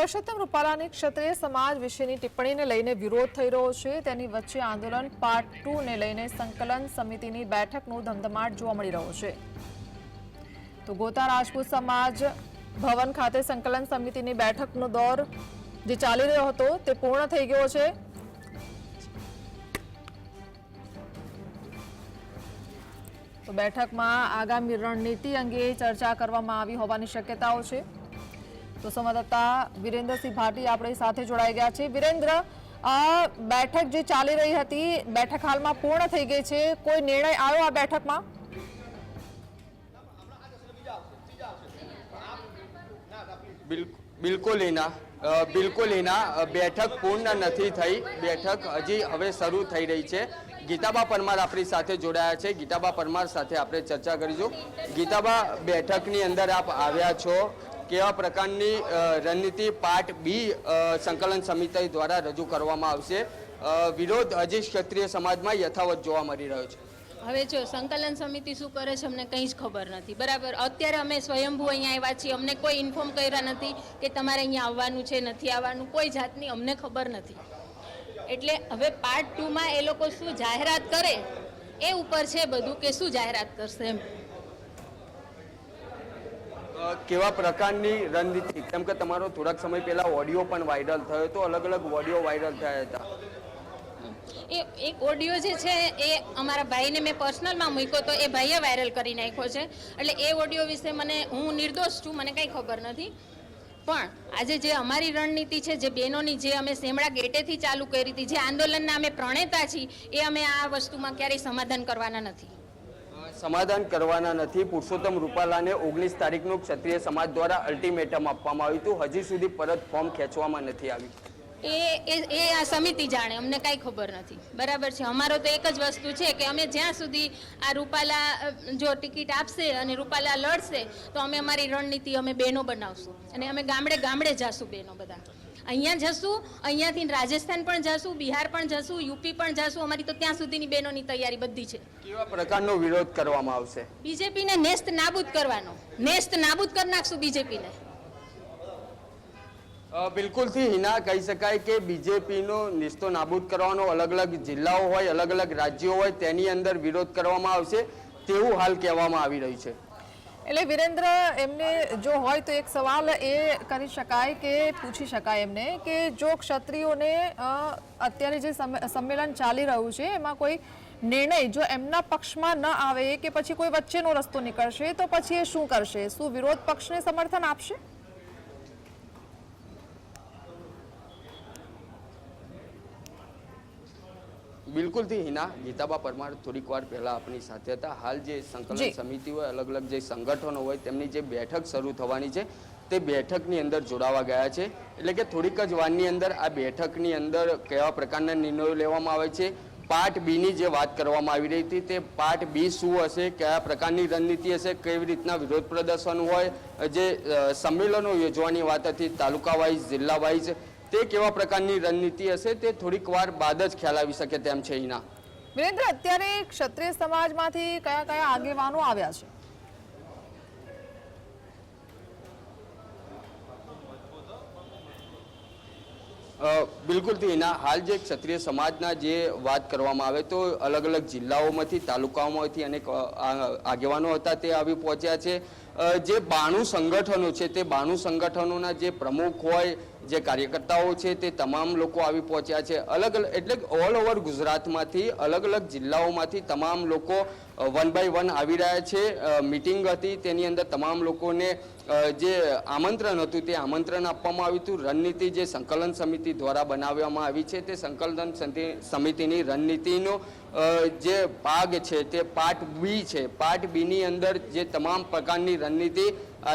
પરસોત્તમ રૂપાલાની ક્ષત્રિય સમાજ વિશેની ટિપ્પણીને લઈને વિરોધ થઈ રહ્યો છે. તેની વચ્ચે આંદોલન પાર્ટ ટુ ને લઈને સંકલન સમિતિની બેઠકનો ધમધમાટ જોવા મળી રહ્યો છે. તો ગોતા રાજપૂત સમાજ ભવન ખાતે સંકલન સમિતિની બેઠકનો દોર જે ચાલી રહ્યો હતો તે પૂર્ણ થઈ ગયો છે. તો બેઠકમાં આગામી રણનીતિ અંગે ચર્ચા કરવામાં આવી હોવાની શક્યતાઓ છે. તો સંવાદદાતા વિરેન્દ્રસિંહ ભાટી આપણી સાથે જોડાઈ ગયા છે. વિરેન્દ્ર, આ બેઠક જે ચાલી રહી હતી, બેઠક હાલમાં પૂર્ણ થઈ ગઈ છે. કોઈ નિર્ણય આવ્યો આ બેઠકમાં? બિલકુલ એના બિલકુલ એના બેઠક પૂર્ણ નથી થઈ. બેઠક હજી હવે શરૂ થઈ રહી છે. ગીતાબા પરમાર આપણી સાથે જોડાયા છે. ગીતાબા પરમાર સાથે આપણે ચર્ચા કરીશું. ગીતાબા, બેઠકની અંદર આપ આવ્યા છો. કેવા પ્રકારની રણનીતિ પાર્ટ બી સંકલન સમિતિ દ્વારા રજૂ કરવામાં આવશે? વિરોધ હજી ક્ષત્રિય સમાજમાં યથાવત જોવા મળી રહ્યો છે. હવે જો સંકલન સમિતિ શું કરે છે, અમને કંઈ જ ખબર નથી. બરાબર? અત્યારે અમે સ્વયંભૂ અહીંયા આવ્યા છીએ. અમને કોઈ ઇન્ફોર્મ કર્યા નથી કે તમારે અહીંયા આવવાનું છે, નથી આવવાનું. કોઈ જાતની અમને ખબર નથી. એટલે હવે પાર્ટ ટુમાં એ લોકો શું જાહેરાત કરે, એ ઉપર છે બધું કે શું જાહેરાત કરશે એમ? કેવા પ્રકારની રણનીતિ? કેમ કે તમારો થોડાક સમય પહેલા ઓડિયો પણ વાયરલ થયો હતો અલગ અલગ ઓડિયો વાયરલ થયા હતા. એ, એક ઓડિયો જે છે એ અમારા ભાઈને મેં પર્સનલમાં મૂક્યો તો એ ભાઈએ વાયરલ કરી નાખ્યો છે. એટલે એ ઓડિયો વિશે મને, હું નિર્દોષ છું, મને કંઈ ખબર નથી. પણ આજે જે અમારી રણનીતિ છે, જે બહેનોની જે અમે સેમડા ગેટેથી ચાલુ કરી હતી, જે આંદોલનના અમે પ્રણેતા છીએ, એ અમે આ વસ્તુમાં ક્યારેય સમાધાન કરવાના નથી. સમાધાન કરવાના નથી. પુરુષોત્તમ રૂપાલાને ઓગણીસ તારીખનું ક્ષત્રિય સમાજ દ્વારા અલ્ટિમેટમ આપવામાં આવ્યું હતું. હજી સુધી પરત ફોર્મ ખેંચવામાં નથી આવ્યું એ એ આ સમિતિ જાણે, અમને કાંઈ ખબર નથી. બરાબર છે? અમારો તો એક જ વસ્તુ છે કે અમે જ્યાં સુધી આ રૂપાલા, જો ટિકિટ આપશે અને રૂપાલા લડશે, તો અમે અમારી રણનીતિ અમે બહેનો બનાવશું. અને અમે ગામડે ગામડે જાશું બહેનો બધા. અહીંયા જશું અહીંયાથી રાજસ્થાન પણ જશું બિહાર પણ જશું યુપી પણ જશું. અમારી તો ત્યાં સુધીની બહેનોની તૈયારી બધી છે. કેવા પ્રકારનો વિરોધ કરવામાં આવશે? બીજેપીને નેસ્ત નાબૂદ કરવાનો. નેસ્ત નાબૂદ કરી નાખશું બીજેપીને. બિલકુલથી હિના કહી શકાય કે બીજેપીનો નિસ્તો નાબૂદ કરવાનો અલગ અલગ જિલ્લાઓ હોય અલગ અલગ રાજ્યો હોય તેની અંદર વિરોધ કરવામાં આવશે તેવું હાલ કહેવામાં આવી રહ્યું છે. એટલે વિરેન્દ્ર, એમને જો હોય તો એક સવાલ એ કરી શકાય કે પૂછી શકાય એમને કે જો ક્ષત્રિયોને અત્યારે જે સમ- સંમેલન ચાલી રહ્યું છે, એમાં કોઈ નિર્ણય જો એમના પક્ષમાં ન આવે કે પછી કોઈ વચ્ચેનો રસ્તો નીકળશે, તો પછી એ શું કરશે? શું વિરોધ પક્ષને સમર્થન આપશે? બિલકુલથી હિના ગીતાબા પરમાર થોડીક વાર પહેલા આપણી સાથે હતા હાલ જે સંકલન. સમિતિ હોય અલગ અલગ જે સંગઠનો હોય તેમની જે બેઠક શરૂ થવાની છે તે બેઠકની અંદર જોડાવા ગયા છે એટલે કે થોડીક જ વારની અંદર આ બેઠકની અંદર કેવા પ્રકારના નિર્ણયો લેવામાં આવે છે પાર્ટ બીની જે વાત કરવામાં આવી રહી હતી તે પાર્ટ બી શું હશે કયા પ્રકારની રણનીતિ હશે કેવી રીતના વિરોધ પ્રદર્શન હોય જે સંમેલનો યોજવાની વાત હતી તાલુકા વાઇઝ જિલ્લા વાઇઝ તે કેવા પ્રકારની રણનીતિ હશે તે થોડીક વાર બાદ જ ખ્યાલ આવી શકે તેમ છે એના વિરેન્દ્ર અત્યારે ક્ષત્રિય સમાજમાંથી કયા કયા આગેવાનો આવ્યા છે? અ, બિલકુલથી એના હાલ જે ક્ષત્રિય સમાજના જે વાત કરવામાં આવે તો અલગ અલગ જિલ્લાઓમાંથી, તાલુકાઓમાંથી અનેક આગેવાનો હતા તે આવી પહોંચ્યા છે. જે બાણું સંગઠનો છે, તે બાણું સંગઠનોના જે પ્રમુખ હોય, જે કાર્યકર્તાઓ છે, તે તમામ લોકો આવી પહોંચ્યા છે. અલગ અલગ એટલે ઓલ ઓવર ગુજરાતમાંથી, અલગ અલગ જિલ્લાઓમાંથી તમામ લોકો વન બાય વન આવી રહ્યા છે. મિટિંગ હતી, તેની અંદર તમામ લોકોને જે આમંત્રણ હતું તે આમંત્રણ આપવામાં આવ્યું હતું. રણનીતિ જે સંકલન સમિતિ દ્વારા બનાવવામાં આવી છે તે સંકલન સમિતિની રણનીતિનો જે ભાગ છે તે પાર્ટ બી છે. પાર્ટ બીની અંદર જે તમામ પ્રકારની રણનીતિ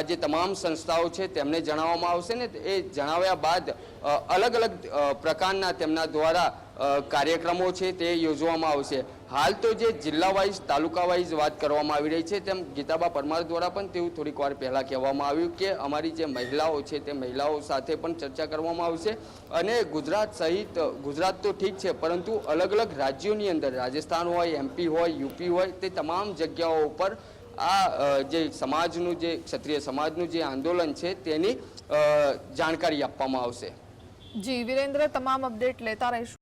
જે તમામ સંસ્થાઓ છે તેમને જણાવવામાં આવશે ને એ જણાવ્યા બાદ અલગ અલગ પ્રકારના તેમના દ્વારા કાર્યક્રમો છે તે યોજવામાં આવશે. હાલ તો જે જિલ્લા વાઇઝ તાલુકા વાઇઝ વાત કરવામાં આવી રહી છે, તેમ ગીતાબા પરમાર દ્વારા પણ તેવું થોડીક વાર પહેલાં કહેવામાં આવ્યું કે અમારી જે મહિલાઓ છે, તે મહિલાઓ સાથે પણ ચર્ચા કરવામાં આવશે. અને ગુજરાત સહિત, ગુજરાત તો ઠીક છે, પરંતુ અલગ અલગ રાજ્યોની અંદર, રાજસ્થાન હોય એમપી હોય યુપી હોય, તે તમામ જગ્યાઓ ઉપર આ જે સમાજનું જે, ક્ષત્રિય સમાજનું જે આંદોલન છે, તેની જાણકારી આપવામાં આવશે. જી, વિરેન્દ્ર, તમામ અપડેટ લેતા રહીશું.